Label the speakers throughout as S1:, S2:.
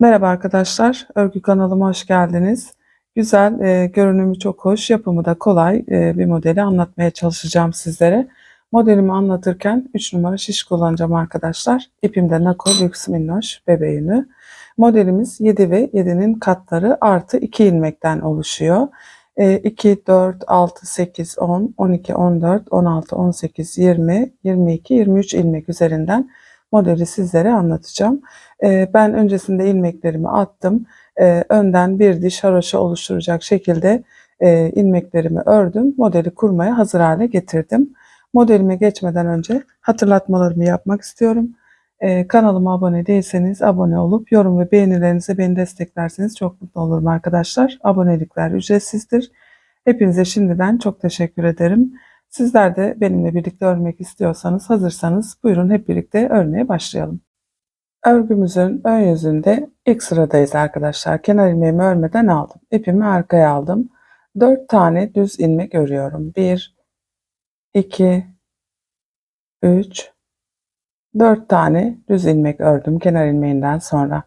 S1: Merhaba arkadaşlar, örgü kanalıma hoş geldiniz. Güzel, e, görünümü çok hoş, yapımı da kolay e, bir modeli anlatmaya çalışacağım sizlere. Modelimi anlatırken 3 numara şiş kullanacağım arkadaşlar. İpimde Nako Lüks Minnoş bebe yünü. Modelimiz 7 ve 7'nin katları artı 2 ilmekten oluşuyor. E, 2, 4, 6, 8, 10, 12, 14, 16, 18, 20, 22, 23 ilmek üzerinden modeli sizlere anlatacağım. Ee, ben öncesinde ilmeklerimi attım. Ee, önden bir diş haroşa oluşturacak şekilde e, ilmeklerimi ördüm. Modeli kurmaya hazır hale getirdim. Modelime geçmeden önce hatırlatmalarımı yapmak istiyorum. Ee, kanalıma abone değilseniz abone olup yorum ve beğenilerinizi beni desteklerseniz çok mutlu olurum arkadaşlar. Abonelikler ücretsizdir. Hepinize şimdiden çok teşekkür ederim. Sizler de benimle birlikte örmek istiyorsanız, hazırsanız buyurun hep birlikte örmeye başlayalım. Örgümüzün ön yüzünde ilk sıradayız arkadaşlar. Kenar ilmeğimi örmeden aldım. İpimi arkaya aldım. 4 tane düz ilmek örüyorum. 1 2 3 4 tane düz ilmek ördüm kenar ilmeğinden sonra.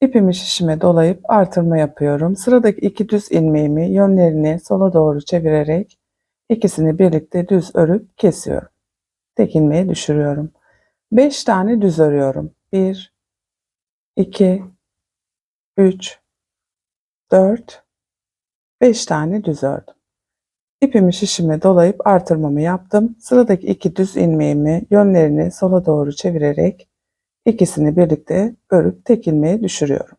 S1: İpimi şişime dolayıp artırma yapıyorum. Sıradaki iki düz ilmeğimi yönlerini sola doğru çevirerek ikisini birlikte düz örüp kesiyorum. Tek ilmeği düşürüyorum. 5 tane düz örüyorum. 1 2 3 4 5 tane düz ördüm. İpimi şişime dolayıp artırmamı yaptım. Sıradaki iki düz ilmeğimi yönlerini sola doğru çevirerek ikisini birlikte örüp tek ilmeği düşürüyorum.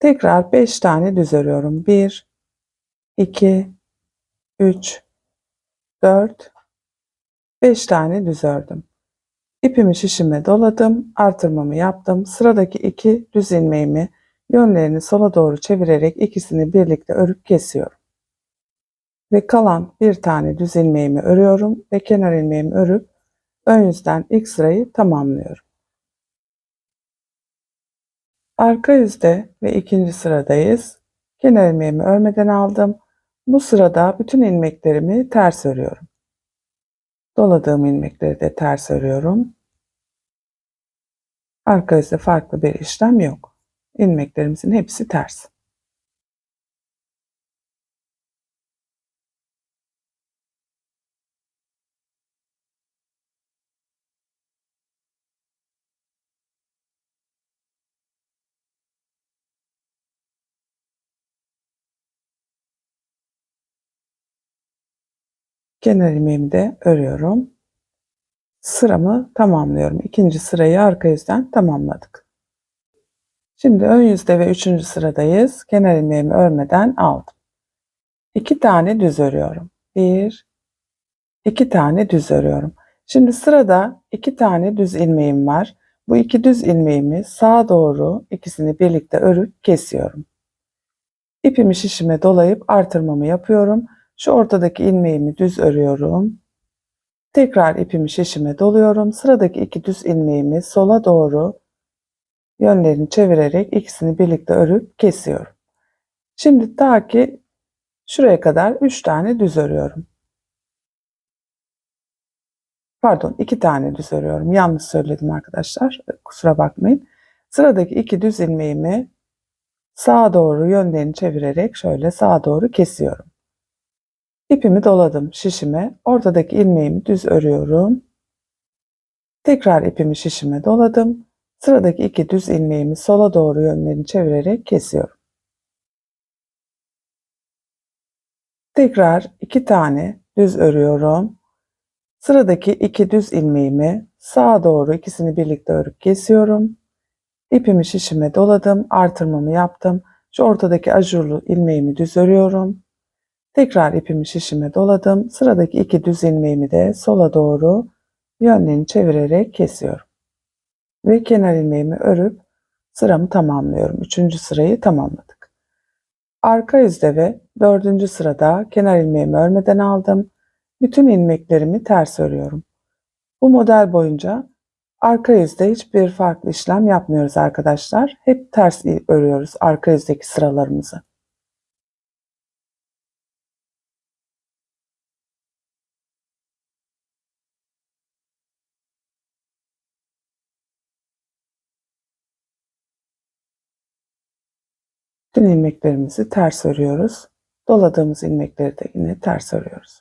S1: Tekrar 5 tane düz örüyorum. 1 2 3 4 5 tane düz ördüm. İpimi şişime doladım, artırmamı yaptım. Sıradaki iki düz ilmeğimi yönlerini sola doğru çevirerek ikisini birlikte örüp kesiyorum. Ve kalan bir tane düz ilmeğimi örüyorum ve kenar ilmeğimi örüp ön yüzden ilk sırayı tamamlıyorum. Arka yüzde ve ikinci sıradayız. Kenar ilmeğimi örmeden aldım. Bu sırada bütün ilmeklerimi ters örüyorum. Doladığım ilmekleri de ters örüyorum. Arka yüzde farklı bir işlem yok. İlmeklerimizin hepsi ters. Kenar ilmeğimi de örüyorum. Sıramı tamamlıyorum. İkinci sırayı arka yüzden tamamladık. Şimdi ön yüzde ve üçüncü sıradayız. Kenar ilmeğimi örmeden aldım. İki tane düz örüyorum. Bir, iki tane düz örüyorum. Şimdi sırada iki tane düz ilmeğim var. Bu iki düz ilmeğimi sağa doğru ikisini birlikte örüp kesiyorum. İpimi şişime dolayıp artırmamı yapıyorum. Şu ortadaki ilmeğimi düz örüyorum. Tekrar ipimi şişime doluyorum. Sıradaki iki düz ilmeğimi sola doğru yönlerini çevirerek ikisini birlikte örüp kesiyorum. Şimdi ta ki şuraya kadar 3 tane düz örüyorum. Pardon 2 tane düz örüyorum. Yanlış söyledim arkadaşlar. Kusura bakmayın. Sıradaki iki düz ilmeğimi sağa doğru yönlerini çevirerek şöyle sağa doğru kesiyorum. İpimi doladım şişime. Ortadaki ilmeğimi düz örüyorum. Tekrar ipimi şişime doladım. Sıradaki iki düz ilmeğimi sola doğru yönlerini çevirerek kesiyorum. Tekrar iki tane düz örüyorum. Sıradaki iki düz ilmeğimi sağa doğru ikisini birlikte örüp kesiyorum. İpimi şişime doladım, artırmamı yaptım. Şu ortadaki ajurlu ilmeğimi düz örüyorum. Tekrar ipimi şişime doladım. Sıradaki iki düz ilmeğimi de sola doğru yönlerini çevirerek kesiyorum. Ve kenar ilmeğimi örüp sıramı tamamlıyorum. Üçüncü sırayı tamamladık. Arka yüzde ve dördüncü sırada kenar ilmeğimi örmeden aldım. Bütün ilmeklerimi ters örüyorum. Bu model boyunca arka yüzde hiçbir farklı işlem yapmıyoruz arkadaşlar. Hep ters örüyoruz arka yüzdeki sıralarımızı. Bütün ilmeklerimizi ters örüyoruz. Doladığımız ilmekleri de yine ters örüyoruz.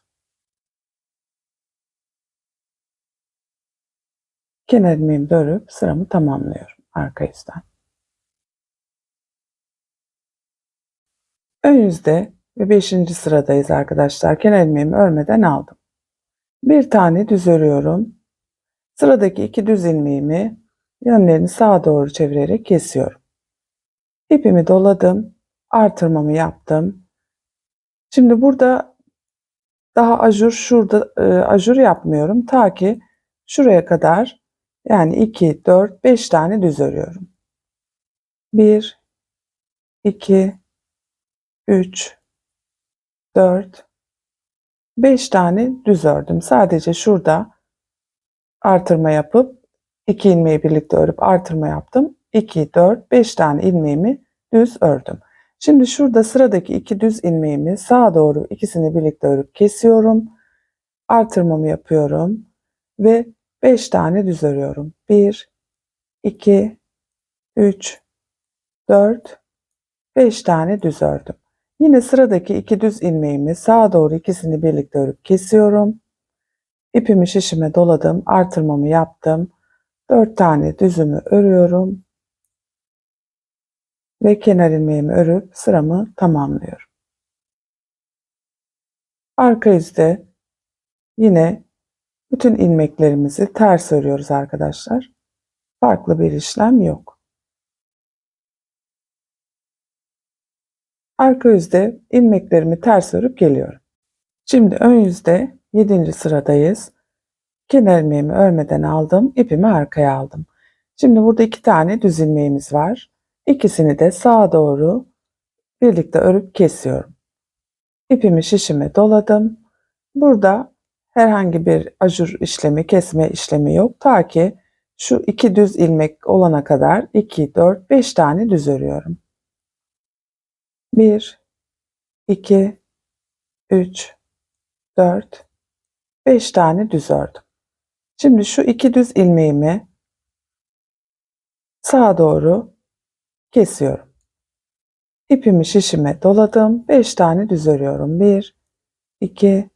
S1: Kenar ilmeğimi örüp sıramı tamamlıyorum arka yüzden. Ön yüzde ve 5. sıradayız arkadaşlar. Kenar ilmeğimi örmeden aldım. Bir tane düz örüyorum. Sıradaki iki düz ilmeğimi yönlerini sağa doğru çevirerek kesiyorum. İpimi doladım. Artırmamı yaptım. Şimdi burada daha ajur şurada e, ajur yapmıyorum. Ta ki şuraya kadar yani 2, 4, 5 tane düz örüyorum. 1, 2, 3, 4, 5 tane düz ördüm. Sadece şurada artırma yapıp 2 ilmeği birlikte örüp artırma yaptım. 2, 4, 5 tane ilmeğimi düz ördüm. Şimdi şurada sıradaki iki düz ilmeğimi sağa doğru ikisini birlikte örüp kesiyorum. Artırmamı yapıyorum ve 5 tane düz örüyorum. 1, 2, 3, 4, 5 tane düz ördüm. Yine sıradaki iki düz ilmeğimi sağa doğru ikisini birlikte örüp kesiyorum. İpimi şişime doladım, artırmamı yaptım. 4 tane düzümü örüyorum ve kenar ilmeğimi örüp sıramı tamamlıyorum. Arka yüzde yine bütün ilmeklerimizi ters örüyoruz arkadaşlar. Farklı bir işlem yok. Arka yüzde ilmeklerimi ters örüp geliyorum. Şimdi ön yüzde 7. sıradayız. Kenar ilmeğimi örmeden aldım, ipimi arkaya aldım. Şimdi burada iki tane düz ilmeğimiz var. İkisini de sağa doğru birlikte örüp kesiyorum. İpimi şişime doladım. Burada herhangi bir ajur işlemi, kesme işlemi yok. Ta ki şu iki düz ilmek olana kadar 2, 4, 5 tane düz örüyorum. 1, 2, 3, 4, 5 tane düz ördüm. Şimdi şu iki düz ilmeğimi sağa doğru kesiyorum. İpimi şişime doladım. 5 tane düz örüyorum. 1, 2,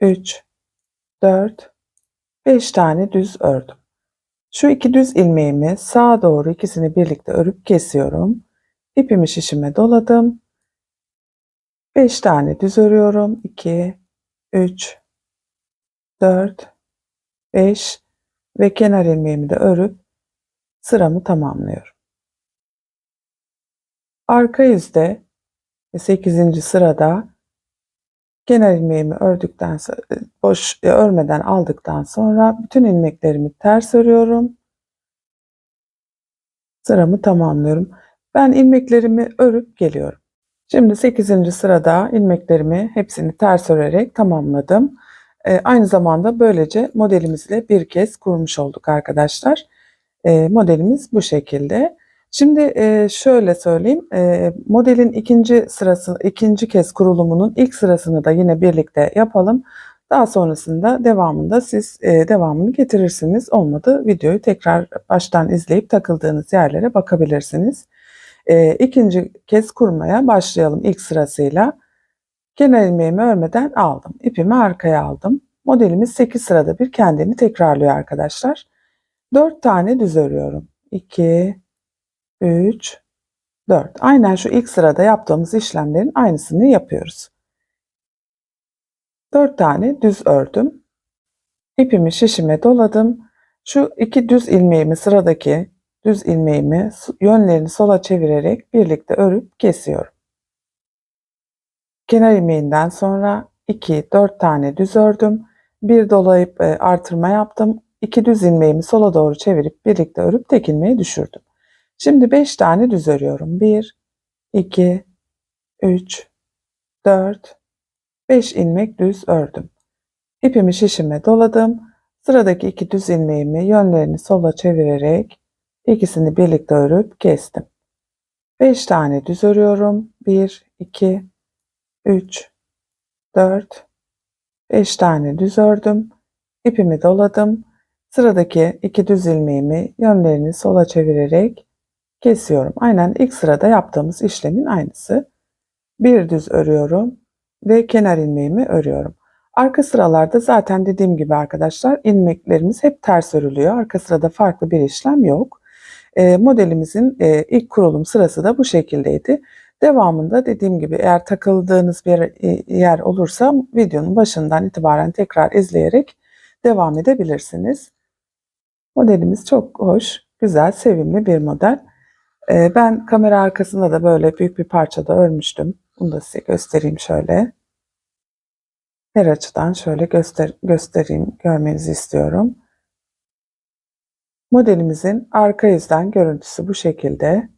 S1: 3, 4, 5 tane düz ördüm. Şu iki düz ilmeğimi sağa doğru ikisini birlikte örüp kesiyorum. İpimi şişime doladım. 5 tane düz örüyorum. 2, 3, 4, 5 ve kenar ilmeğimi de örüp sıramı tamamlıyorum. Arka yüzde 8. sırada kenar ilmeğimi ördükten sonra boş e, örmeden aldıktan sonra bütün ilmeklerimi ters örüyorum. Sıramı tamamlıyorum. Ben ilmeklerimi örüp geliyorum. Şimdi 8. sırada ilmeklerimi hepsini ters örerek tamamladım. E, aynı zamanda böylece modelimizle bir kez kurmuş olduk arkadaşlar. E, modelimiz bu şekilde. Şimdi şöyle söyleyeyim, modelin ikinci sırası, ikinci kez kurulumunun ilk sırasını da yine birlikte yapalım. Daha sonrasında devamında siz devamını getirirsiniz. Olmadı videoyu tekrar baştan izleyip takıldığınız yerlere bakabilirsiniz. E, ikinci kez kurmaya başlayalım ilk sırasıyla. Kenar ilmeğimi örmeden aldım. İpimi arkaya aldım. Modelimiz 8 sırada bir kendini tekrarlıyor arkadaşlar. 4 tane düz örüyorum. 2, 3, 4. Aynen şu ilk sırada yaptığımız işlemlerin aynısını yapıyoruz. 4 tane düz ördüm. İpimi şişime doladım. Şu iki düz ilmeğimi sıradaki düz ilmeğimi yönlerini sola çevirerek birlikte örüp kesiyorum. Kenar ilmeğinden sonra 2 4 tane düz ördüm. Bir dolayıp e, artırma yaptım. İki düz ilmeğimi sola doğru çevirip birlikte örüp tek ilmeği düşürdüm. Şimdi 5 tane düz örüyorum. 1 2 3 4 5 ilmek düz ördüm. İpimi şişime doladım. Sıradaki iki düz ilmeğimi yönlerini sola çevirerek ikisini birlikte örüp kestim. 5 tane düz örüyorum. 1 2 3 4 5 tane düz ördüm. İpimi doladım. Sıradaki iki düz ilmeğimi yönlerini sola çevirerek kesiyorum. Aynen ilk sırada yaptığımız işlemin aynısı. Bir düz örüyorum ve kenar ilmeğimi örüyorum. Arka sıralarda zaten dediğim gibi arkadaşlar ilmeklerimiz hep ters örülüyor. Arka sırada farklı bir işlem yok. E, modelimizin e, ilk kurulum sırası da bu şekildeydi. Devamında dediğim gibi eğer takıldığınız bir e, yer olursa videonun başından itibaren tekrar izleyerek devam edebilirsiniz. Modelimiz çok hoş, güzel, sevimli bir model. E, ben kamera arkasında da böyle büyük bir parçada örmüştüm. Bunu da size göstereyim şöyle. Her açıdan şöyle göster göstereyim, görmenizi istiyorum. Modelimizin arka yüzden görüntüsü bu şekilde.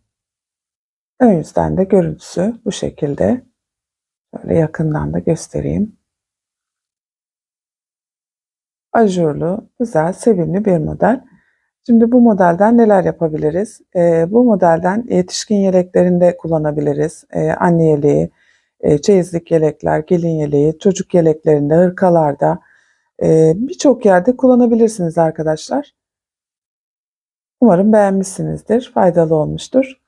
S1: Ön yüzden de görüntüsü bu şekilde. Şöyle yakından da göstereyim. Ajurlu, güzel, sevimli bir model. Şimdi bu modelden neler yapabiliriz? Ee, bu modelden yetişkin yeleklerinde kullanabiliriz. Ee, anne yeleği, e, çeyizlik yelekler, gelin yeleği, çocuk yeleklerinde, hırkalarda e, birçok yerde kullanabilirsiniz arkadaşlar. Umarım beğenmişsinizdir, faydalı olmuştur.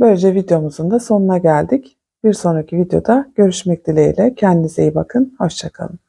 S1: Böylece videomuzun da sonuna geldik. Bir sonraki videoda görüşmek dileğiyle. Kendinize iyi bakın. Hoşçakalın.